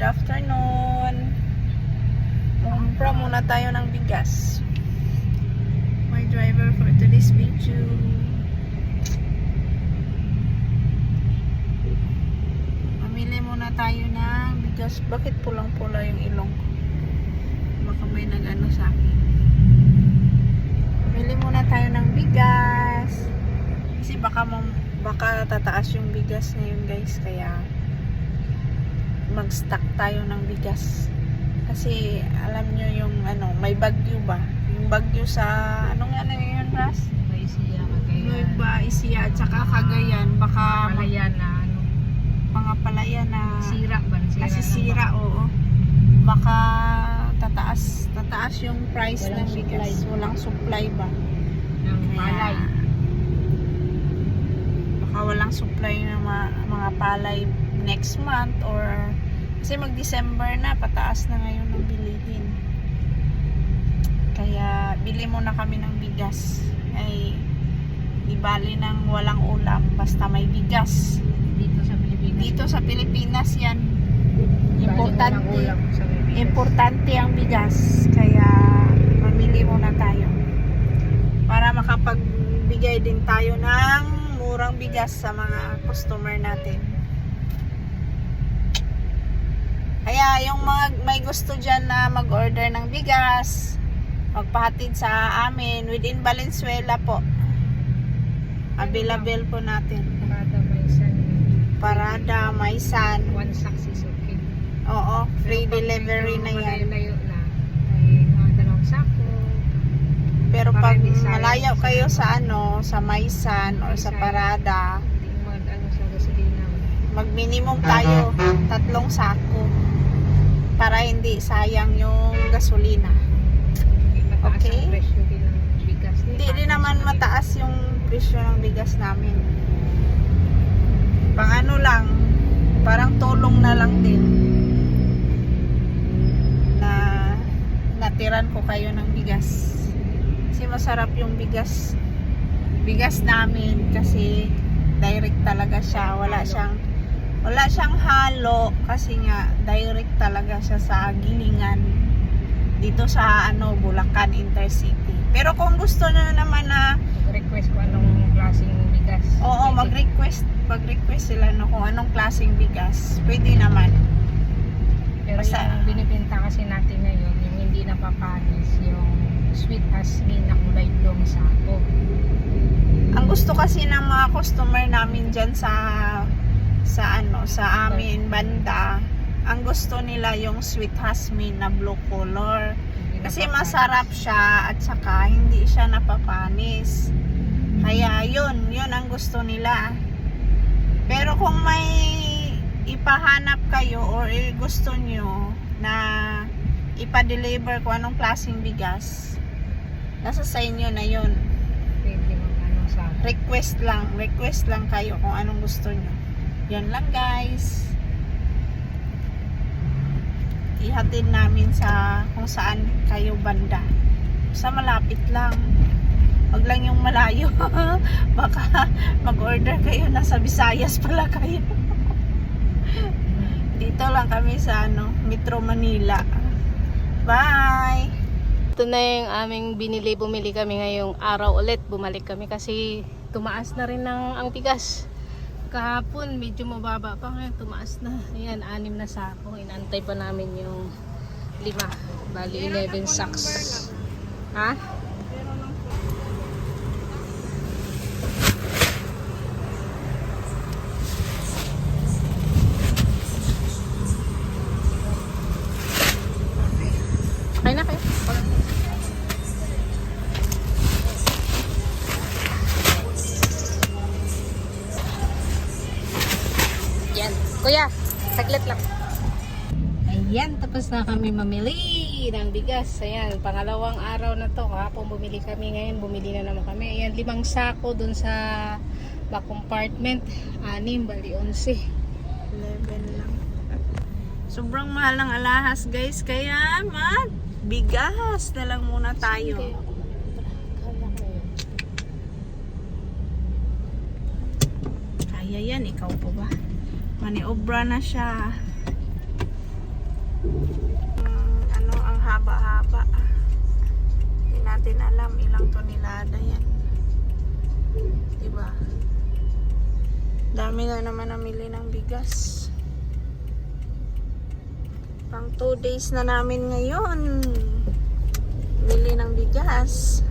good afternoon. Mumpra muna tayo ng bigas. My driver for today's video. Mamili muna tayo ng bigas. Bakit pulang-pula yung ilong ko? Baka may nag-ano sa akin. Mamili muna tayo ng bigas. Kasi baka baka tataas yung bigas ngayon guys. Kaya mag-stock tayo ng bigas. Kasi alam nyo yung ano, may bagyo ba? Yung bagyo sa, ano yun, Ras? Paisiya, Cagayan. Nueva Ecija at saka Cagayan. Baka Palayan na ano. mga palaya na Sira ba? Sira nasisira, oo. Baka tataas, tataas yung price Walang ng bigas. supply. Walang supply ba? Ng palay. baka walang supply ng mga, mga palay next month or kasi mag-December na, pataas na ngayon ng bilihin. Kaya bili muna kami ng bigas. Ay di bali ng walang ulam basta may bigas. Dito sa Pilipinas. Dito sa Pilipinas yan. Importante. Importante ang bigas. Kaya mamili muna tayo. Para makapagbigay din tayo ng murang bigas sa mga customer natin. Kaya yung mga may gusto dyan na mag-order ng bigas, magpahatid sa amin within Valenzuela po. Available po natin. Parada may san. Parada, Maisan. One sack is okay. Oo, free Pero delivery na yan. Malayo na. Ay, mga dalawang sako. Pero pag malayo kayo sa ano, sa Maisan or sa. Parada, mag-minimum tayo tatlong sako para hindi sayang yung gasolina. Okay. Hindi rin naman mataas yung presyo ng bigas namin. Pang ano lang, parang tulong na lang din na natiran ko kayo ng bigas. Kasi masarap yung bigas bigas namin kasi direct talaga siya. Wala siyang wala siyang halo kasi nga direct talaga siya sa gilingan dito sa ano Bulacan Intercity. Pero kung gusto niyo naman na Request ko anong klaseng bigas. Oo, mag-request, mag-request sila no kung anong klaseng bigas. Pwede naman. Pero Basta- yung binibenta kasi natin ngayon, yung hindi napapanis, yung sweet jasmine na kulay blong sako. Ang gusto kasi ng mga customer namin diyan sa sa ano, sa amin banda, ang gusto nila yung sweet jasmine na blue color. Kasi masarap siya at saka hindi siya napapanis. Kaya yun, yun ang gusto nila. Pero kung may ipahanap kayo or gusto nyo na ipa-deliver kung anong klaseng bigas, nasa sa inyo na yun. Ano Request lang, request lang kayo kung anong gusto nyo. Yan lang guys. Ihatid namin sa kung saan kayo banda. Sa malapit lang. Wag lang yung malayo. Baka mag-order kayo nasa Visayas pala kayo. Dito lang kami sa ano, Metro Manila. Bye! Ito na yung aming binili. Bumili kami ngayong araw ulit. Bumalik kami kasi tumaas na rin ng ang bigas. Kahapon medyo mababa pa ngayon. Tumaas na. Ayan, anim na sako. Inantay pa namin yung lima. Bali, 11 sacks. Ha? Kuya, saglit lang. Ayan, tapos na kami mamili ng bigas. Ayan, pangalawang araw na to. Kahapon bumili kami, ngayon bumili na naman kami. Ayan, limang sako dun sa back compartment. Anim, bali 11. 11 lang. Sobrang mahal ng alahas guys. Kaya mag bigas na lang muna tayo. Kaya yan, ikaw pa ba? Maniobra na siya. Mm, ano, ang haba-haba. Hindi natin alam ilang tonelada yan. Diba? Dami na naman namili ng bigas. Pang 2 days na namin ngayon. Bili ng bigas.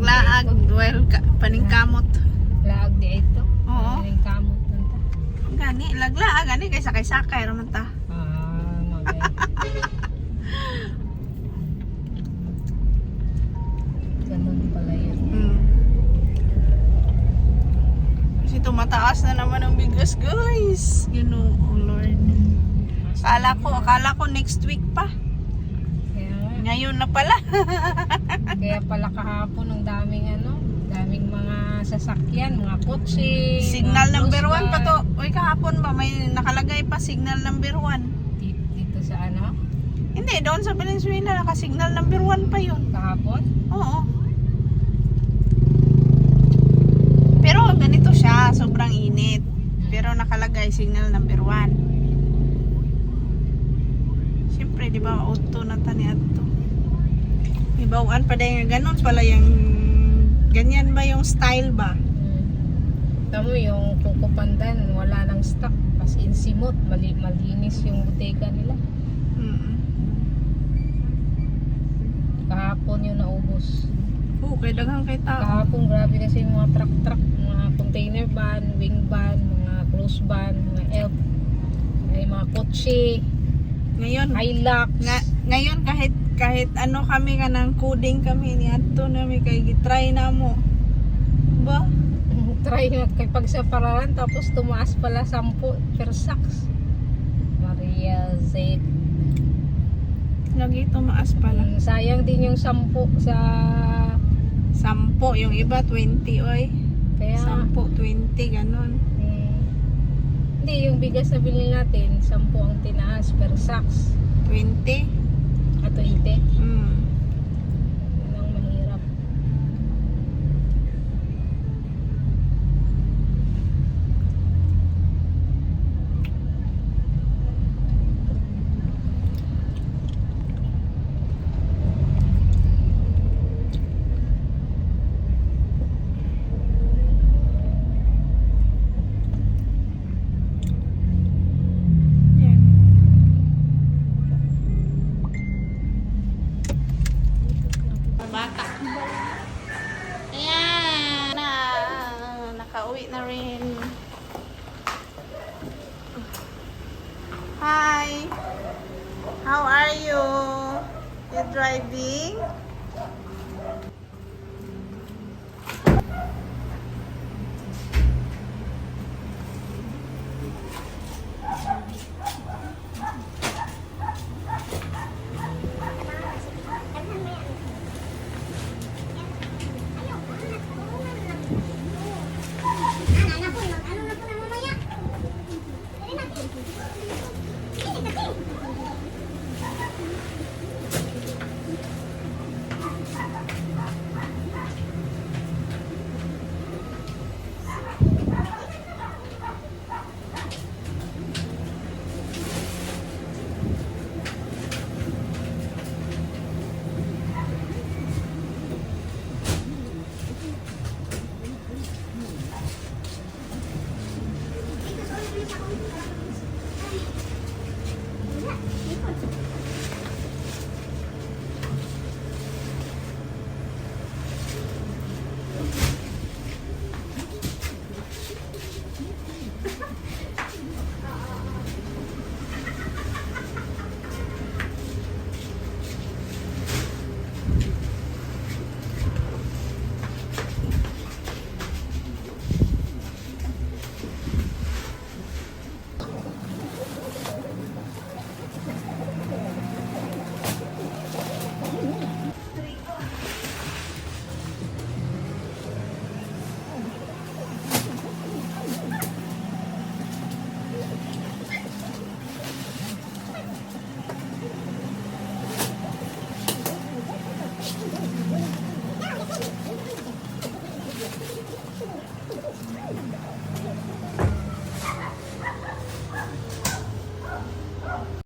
Laglaag. Well, ka, paning kamot. Laag di ito. Oo. Maring kamot man ta. Gani, laglaag. Gani, kay sakay-sakay naman ta. Ah, magay. Ganun pala yun. Mm. Kasi tumataas na naman ang bigas, guys. You know, oh Lord. Akala ko, akala ko next week pa. Ngayon na pala. Kaya pala kahapon ang daming ano, daming mga sasakyan, mga kotse. Signal mga number one pa to. Uy, kahapon ba may nakalagay pa signal number one? Dito, dito sa ano, Hindi, doon sa Valenzuela, naka-signal number one pa yun. kahapon. Oo. Pero ganito siya, sobrang init. Pero nakalagay signal number one. Siyempre, di ba, auto na tani ato. Ibawaan pa dahil ganun pala yung ganyan ba yung style ba? Hmm. Tamo yung Coco Pandan, wala nang stock. As in simot, mali, malinis yung buteka nila. Mm. Kahapon yung naubos. Oo, kay daghang kay tao. Kahapon, grabe kasi yung mga truck-truck, mga container van, wing van, mga close van, mga elf, ay mga kotse, Ngayon, Hilux. nga, ngayon kahit kahit ano kami ka ng coding kami ni ato na may kay gitry na mo. Ba? Try magkipag sa paralan tapos tumaas pala 10 per sacks. Maria Z. Lagi tumaas pala. Mm, sayang din yung 10 sa Sampo, yung iba 20 oy. kaya Sampo, 20, ganun. mm, hindi yung bigas na bilhin natin 10 ang tinaas per sacks 20? At 20 Mm. yun ang mahirap Yan. Bata. Ayan. Na, nakauwi na rin. Hi. How are you? You driving?